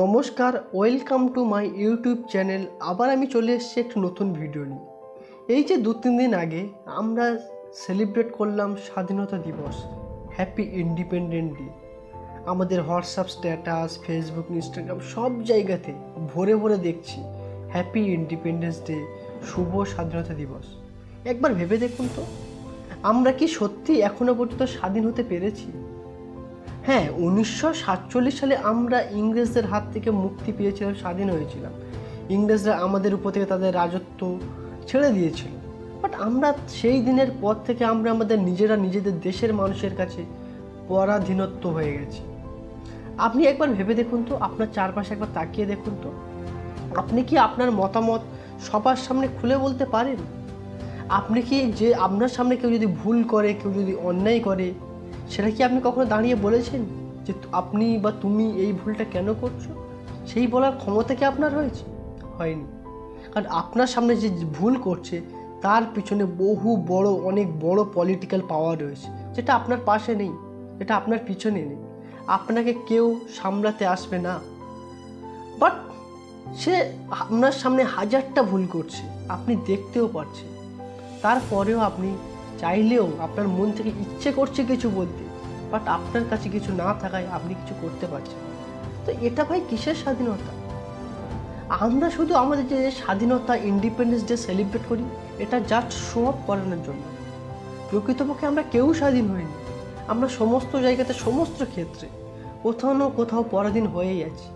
নমস্কার, welcome to my YouTube channel. আবার আমি চলে এসেছি একটি নতুন ভিডিও নিয়ে। এই যে দু তিন দিন আগে আমরা সেলিব্রেট করলাম স্বাধীনতা দিবস হ্যাপি ইন্ডিপেন্ডেন্ট ডে আমাদের হোয়াটসঅ্যাপ স্ট্যাটাস ফেসবুক ইনস্টাগ্রাম সব জায়গাতে ভরে ভরে দেখছি হ্যাপি ইন্ডিপেন্ডেন্স ডে শুভ স্বাধীনতা দিবস। একবার ভেবে দেখুন তো, আমরা কি সত্যি এখনও পর্যন্ত স্বাধীন হতে পেরেছি? হ্যাঁ উনিশশো সাতচল্লিশ সালে আমরা ইংরেজদের হাত থেকে মুক্তি পেয়েছিলাম, স্বাধীন হয়েছিলাম। ইংরেজরা আমাদের উপর থেকে তাদের রাজত্ব ছেড়ে দিয়েছিল। বাট আমরা সেই দিনের পর থেকে আমরা আমাদের নিজেরা নিজেদের দেশের মানুষের কাছে পরাধীনত্ব হয়ে গেছি। আপনি একবার ভেবে দেখুন তো, আপনার চারপাশে একবার তাকিয়ে দেখুন তো। আপনি কি আপনার মতামত সবার সামনে খুলে বলতে পারেন? আপনি কি যে আপনার সামনে কেউ যদি ভুল করে, কেউ যদি অন্যায় করে সেটা কি আপনি কখনো দাঁড়িয়ে বলেছেন যে আপনি বা তুমি এই ভুলটা কেন করছ? সেই বলার ক্ষমতা কি আপনার হয়েছে? হয়নি। কারণ আপনার সামনে যে ভুল করছে, তার পিছনে বহু বড়, অনেক বড় পলিটিক্যাল পাওয়ার রয়েছে। যেটা আপনার পাশে নেই, যেটা আপনার পিছনে নেই। আপনাকে কেউ সামলাতে আসবে না। বাট সে আপনার সামনে হাজারটা ভুল করছে, আপনি দেখতেও পাচ্ছেন তারপরেও আপনি চাইলেও আপনার মন থেকে ইচ্ছে করছে কিছু বলতে বাট আপনার কাছে কিছু না থাকায় আপনি কিছু করতে পারছেন তো এটা ভাই কিসের স্বাধীনতা? আমরা শুধু আমাদের যে স্বাধীনতা ইন্ডিপেন্ডেন্স ডে সেলিব্রেট করি, এটা জাস্ট শো অফ করানোর জন্য। প্রকৃতপক্ষে আমরা কেউ স্বাধীন হইনি। আমরা সমস্ত জায়গাতে, সমস্ত ক্ষেত্রে, কোথাও না কোথাও পরাধীন হয়েই আছি।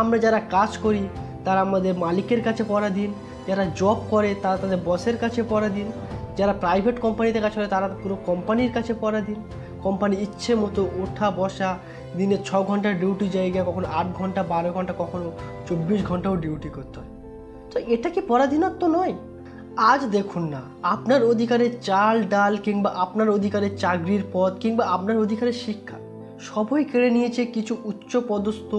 আমরা যারা কাজ করি, তারা আমাদের মালিকের কাছে পরাধীন, যারা জব করে, তারা তাদের বসের কাছে পরাধীন যারা প্রাইভেট কোম্পানিতে কাজ করে, তারা পুরো কোম্পানির কাছে পরাধীন। কোম্পানি ইচ্ছে মতো ওঠা, বসা, দিনে ছ ঘণ্টা ডিউটি জায়গা, কখনো আট ঘণ্টা, বারো ঘণ্টা, কখনো চব্বিশ ঘন্টাও ডিউটি করতে হয়। তো এটা কি পরাধীনত্ব নয়? আজ দেখুন না, আপনার অধিকারে চাল, ডাল কিংবা আপনার অধিকারে চাকরির পদ কিংবা আপনার অধিকারে শিক্ষা, সবই কেড়ে নিয়েছে কিছু উচ্চ পদস্থ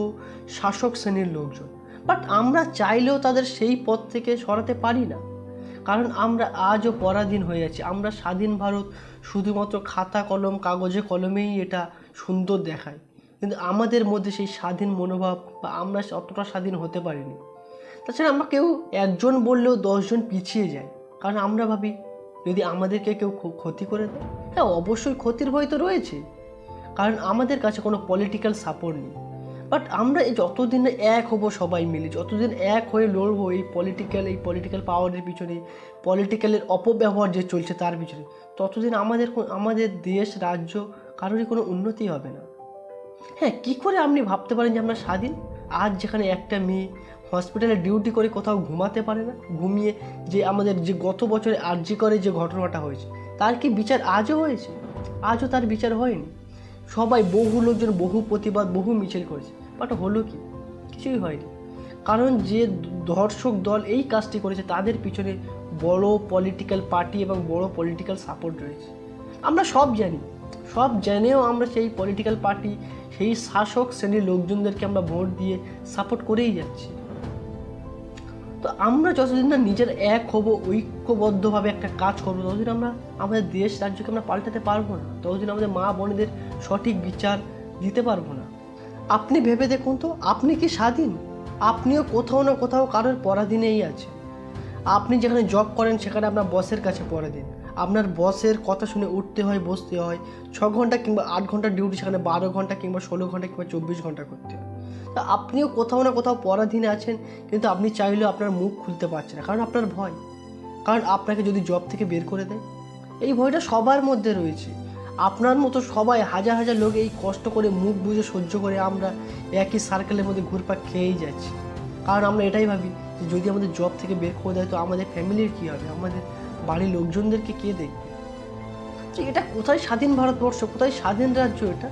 শাসক শ্রেণির লোকজন। বাট আমরা চাইলেও তাদের সেই পদ থেকে সরাতে পারি না। কারণ আমরা আজও পরাধীন হয়ে আছি। আমরা স্বাধীন ভারত শুধুমাত্র খাতা কলম, কাগজে কলমেই এটা সুন্দর দেখায়। কিন্তু আমাদের মধ্যে সেই স্বাধীন মনোভাব বা আমরা অতটা স্বাধীন হতে পারিনি। তাছাড়া আমরা কেউ একজন বললেও দশজন পিছিয়ে যায়। কারণ আমরা ভাবি, যদি আমাদেরকে কেউ ক্ষ- ক্ষতি করে দেয় হ্যাঁ অবশ্যই ক্ষতির ভয় তো রয়েছে। কারণ আমাদের কাছে কোনো পলিটিক্যাল সাপোর্ট নেই। বাট আমরা যতদিন না এক হব সবাই মিলে, যতদিন এক হয়ে লড়বো এই পলিটিক্যাল এই পলিটিক্যাল পাওয়ারের পিছনে পলিটিক্যালের অপব্যবহার যে চলছে তার পিছনে, ততদিন আমাদের আমাদের দেশ, রাজ্য কারোরই কোনো উন্নতি হবে না। হ্যাঁ কী করে আপনি ভাবতে পারেন যে আমরা স্বাধীন? আজ যেখানে একটা মেয়ে হসপিটালে ডিউটি করে কোথাও ঘুমাতে পারে না, ঘুমিয়ে যে আমাদের যে গত বছরে আর্জি করে যে ঘটনাটা হয়েছে, তার কি বিচার আজও হয়েছে? আজও তার বিচার হয়নি? সবাই বহু লোকজন বহু প্রতিবাদ, বহু মিছিল করেছে। বাট হলো কি? কিছুই হয়নি। কারণ যে ধর্ষক দল এই কাজটি করেছে, তাদের পিছনে বড় পলিটিক্যাল পার্টি এবং বড় পলিটিক্যাল সাপোর্ট রয়েছে। আমরা সব জানি, সব জেনেও আমরা সেই পলিটিক্যাল পার্টি সেই শাসক শ্রেণির লোকজনদেরকে আমরা ভোট দিয়ে সাপোর্ট করেই যাচ্ছি। তো আমরা যতদিন না নিজের এক হব, ঐক্যবদ্ধভাবে একটা কাজ করব, ততদিন আমরা আমাদের দেশ, রাজ্যকে আমরা পাল্টাতে পারব না। ততদিন আমাদের মা বোনেদের সঠিক বিচার দিতে পারব না। আপনি ভেবে দেখুন তো, আপনি কি স্বাধীন? আপনিও কোথাও না কোথাও কারোর পরাধীনেই আছেন। আপনি যেখানে জব করেন, সেখানে আপনার বসের কাছে পরাধীন আপনার বসের কথা শুনে উঠতে হয়, বসতে হয়, ছ ঘণ্টা কিংবা আট ঘণ্টা ডিউটি সেখানে, বারো ঘণ্টা কিংবা ষোলো ঘণ্টা কিংবা চব্বিশ ঘণ্টা করতে হয়। তা আপনিও কোথাও না কোথাও পরাধীনে আছেন, কিন্তু আপনি চাইলেও আপনার মুখ খুলতে পারছেন না, কারণ আপনার ভয়। কারণ আপনাকে যদি জব থেকে বের করে দেয়, এই ভয়টা সবার মধ্যে রয়েছে। আপনার মতো সবাই হাজার হাজার লোক এই কষ্ট করে মুখ বুঝে সহ্য করে আমরা একই সার্কেলের মধ্যে ঘুরপাক খেয়েই যাচ্ছি। কারণ আমরা এটাই ভাবি যে যদি আমাদের জব থেকে বের করে দেয় তো আমাদের ফ্যামিলির কী হবে? আমাদের বাড়ির লোকজনদেরকে কে দেখবে? তো এটা কোথায় স্বাধীন ভারতবর্ষ? কোথায় স্বাধীন রাজ্য এটা?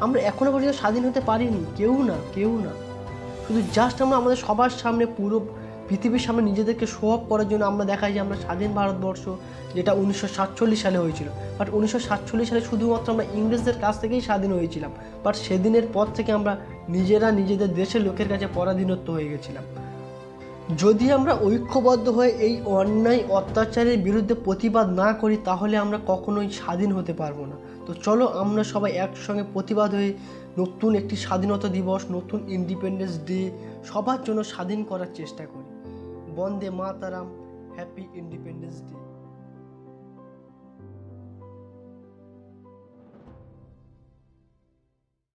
আমরা এখনও পর্যন্ত স্বাধীন হতে পারিনি। কেউ না কেউ না। শুধু জাস্ট আমরা আমাদের সবার সামনে পুরো পৃথিবীর সামনে নিজেদেরকে শো অফ করার জন্য আমরা দেখাই যে আমরা স্বাধীন ভারতবর্ষ, যেটা উনিশশো সাতচল্লিশ সালে হয়েছিল। বাট উনিশশো সাতচল্লিশ সালে শুধুমাত্র আমরা ইংরেজদের কাছ থেকেই স্বাধীন হয়েছিলাম। বাট সেদিনের পর থেকে আমরা নিজেরা নিজেদের দেশের লোকের কাছে পরাধীনত্ব হয়ে গেছিলাম। যদি আমরা ঐক্যবদ্ধ হয়ে এই অন্যায় অত্যাচারের বিরুদ্ধে প্রতিবাদ না করি, তাহলে আমরা কখনোই স্বাধীন হতে পারব না। তো চলো আমরা সবাই একসঙ্গে প্রতিবাদ হয়ে নতুন একটি স্বাধীনতা দিবস, নতুন ইন্ডিপেন্ডেন্স ডে সবার জন্য স্বাধীন করার চেষ্টা করি। Vande Mataram happy independence day